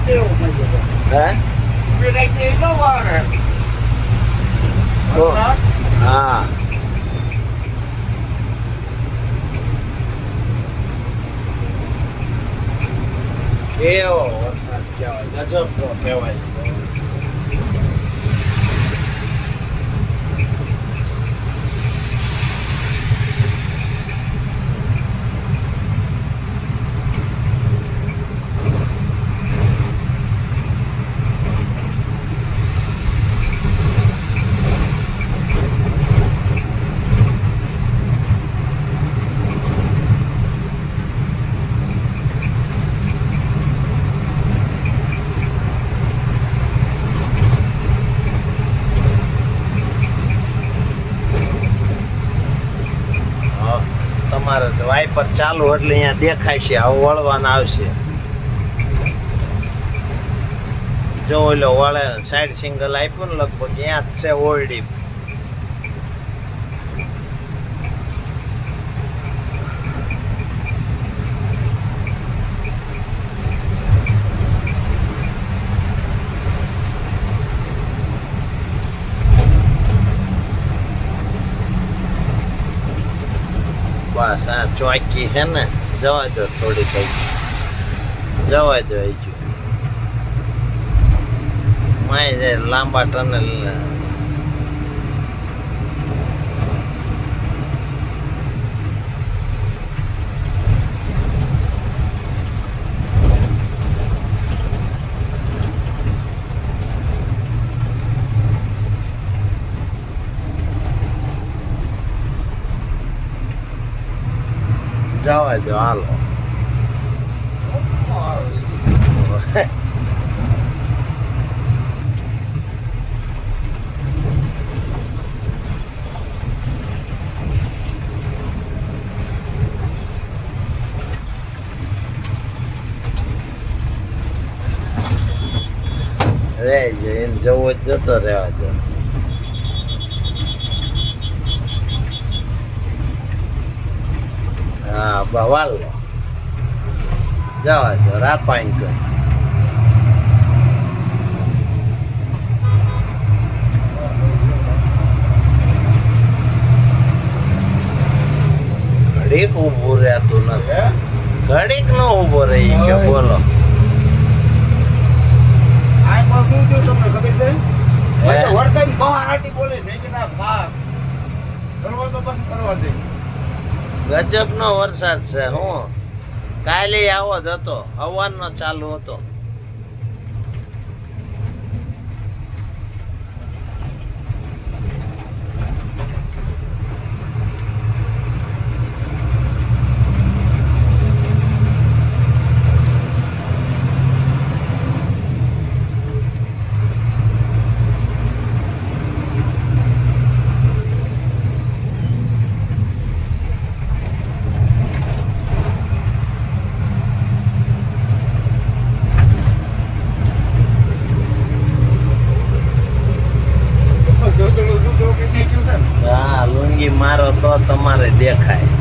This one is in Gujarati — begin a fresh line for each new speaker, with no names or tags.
right there over there.
Huh?
We're right there in the water. What's up?
Ah. કેવો વરસાદ કહેવાય ગજબ તો કહેવાય તમારે વાઇપર ચાલુ એટલે અહીંયા દેખાય છે, આવું વળવાના આવશે. જો ઓલો વળે સાઈડ સિંગલ આપ્યું ને, લગભગ ત્યાં જ છે ઓરડી બસ આ ચોકી છે ને? જવા દો થોડી કઈ. જવા દો હજુ. માય, લાંબા ટનલ જવા દો હાલો. રહેજો એને જવો જતો રહેવા દો. હા બવાલ જવા દો રાપાઈન કર. ઘડીક ઊભું રહેતું નથી. ઘડીક નો ઊભો રહી કે બોલો. ગજબ નો વરસાદ છે હું. કાલે આવો જ હતો હવાનો ચાલુ હતો
જોતળું જોતળું કઈ થઈ ગયું છે ને
હા લુંગી મારો તો તમારે દેખાય.